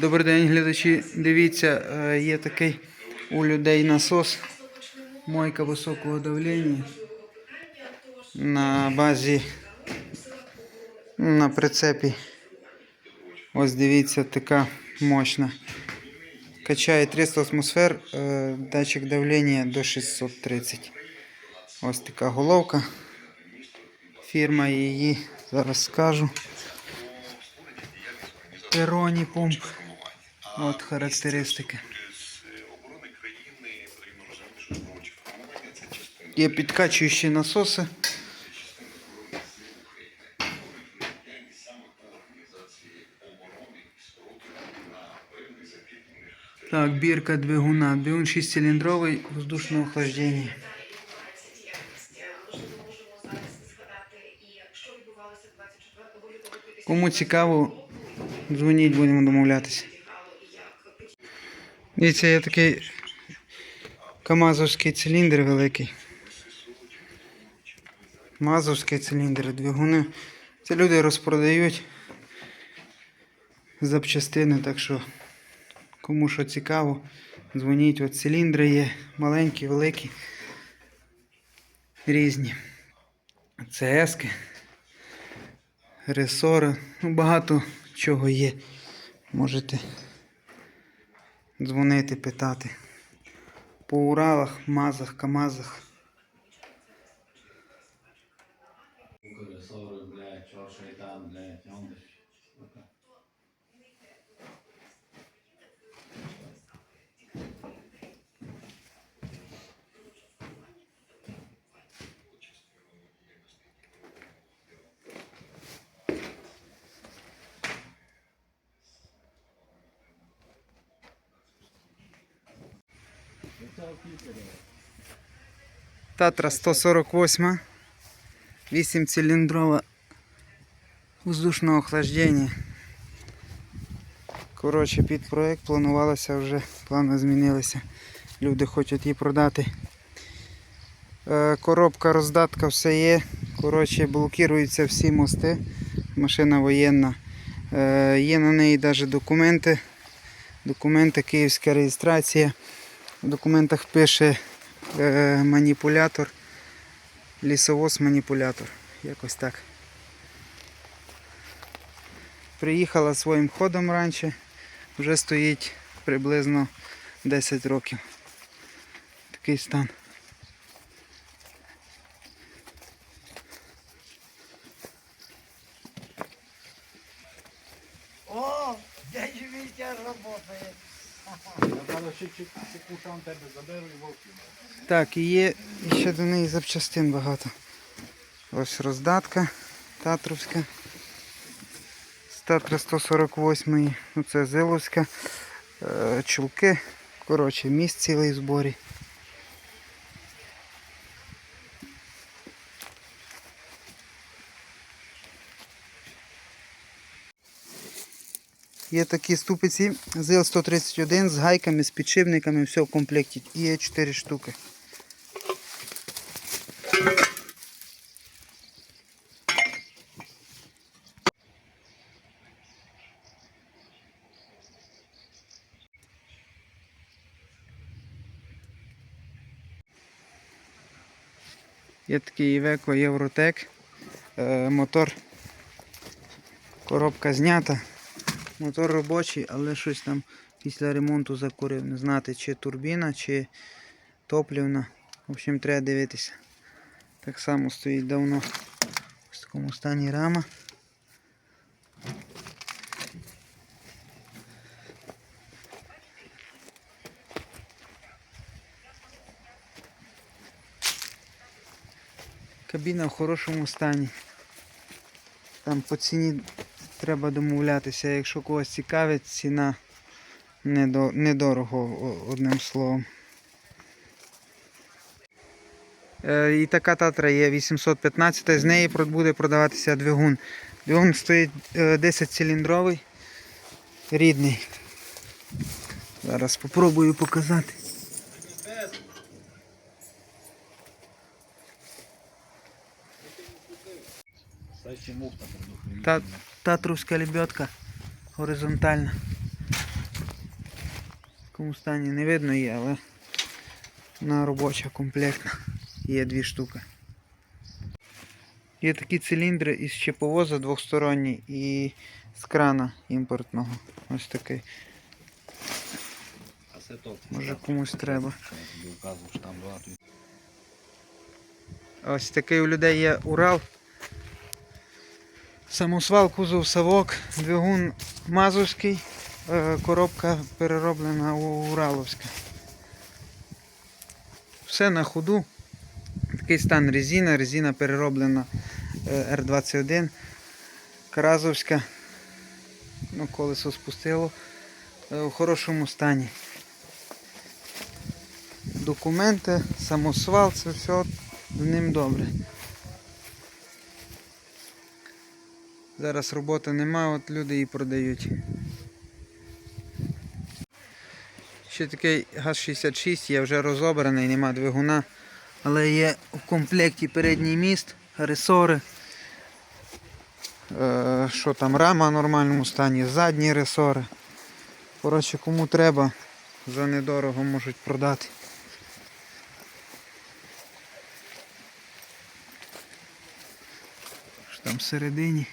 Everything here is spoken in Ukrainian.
Добрий день, глядачі. Дивіться, е, є такий у людей насос. Мойка високого давлення. На базі на прицепі. Ось дивіться, така мощна. Качає 300 атмосфер, е, датчик давлення до 630. Ось така головка. Фірма її зараз скажу. Пероні пумп. От характеристики. Є підкачуючі насоси. Так, бірка двигуна. Двигун 6-циліндровий воздушного охлаждення. Кому цікаво, дзвоніть, будемо домовлятися. Дивіться, є такий Камазовський циліндр великий. Мазовський циліндр, двигуни. Це люди розпродають запчастини, так що кому що цікаво, дзвоніть. От циліндри є маленькі, великі, різні. ЦСки, ресори, ну багато чого є. Можете дзвонити, питати. По Уралах, Мазах, Камазах. Колесо, блядь, чорший там, блядь, он Татра 148, 8 циліндрова воздушного охлаждення. Коротше, під проект планувалося вже, плани змінилися. Люди хочуть її продати. Е, Коробка, роздатка, все є. Коротше, блокуються всі мости. Машина воєнна. Е, Є на неї навіть документи. Документи, київська реєстрація. В документах пише е, маніпулятор, лісовоз маніпулятор. Якось так. Приїхала своїм ходом раніше, вже стоїть приблизно 10 років. Такий стан. Так, і є ще до неї запчастин багато. Ось роздатка Татровська. З Татра 148. Ну це Зиловська. Е, Чулки. Коротше, міст цілий в зборі. Є такі ступиці ЗИЛ-131 з гайками, з підшипниками, все в комплекті. І є 4 штуки. Є такий Iveco. Е, Мотор. Коробка знята. Мотор робочий, але щось там після ремонту закурив. Не знати, чи турбіна, чи топлівна. В общем, треба дивитися. Так само стоїть давно в такому стані рама. Кабіна в хорошому стані. Там по ціні треба домовлятися. Якщо когось цікавить, ціна недорого, одним словом. Е, І така татра є 815, з неї буде продаватися двигун. Двигун стоїть е, 10 циліндровий, рідний. Зараз спробую показати. Та татровська лебедка горизонтальна. якому стані не видно є, але вона робоча комплектна. Є дві штуки. Є такі циліндри із чеповоза двохсторонні і з крана імпортного. Ось такий. Може комусь треба. Ось такий у людей є Урал. Самосвал, кузов совок, двигун Мазовський, е, коробка перероблена у- Ураловська. Все на ходу. Такий стан резина, резина перероблена е, R21, Каразовська. Ну, колесо спустило е, у хорошому стані. Документи, самосвал, це все з ним добре. Зараз роботи нема, от люди її продають. Ще такий ГАЗ-66 є вже розобраний, нема двигуна, але є в комплекті передній міст, ресори. Е, що там, рама в нормальному стані, задні ресори. Коротше, кому треба, за недорого можуть продати. Що там всередині.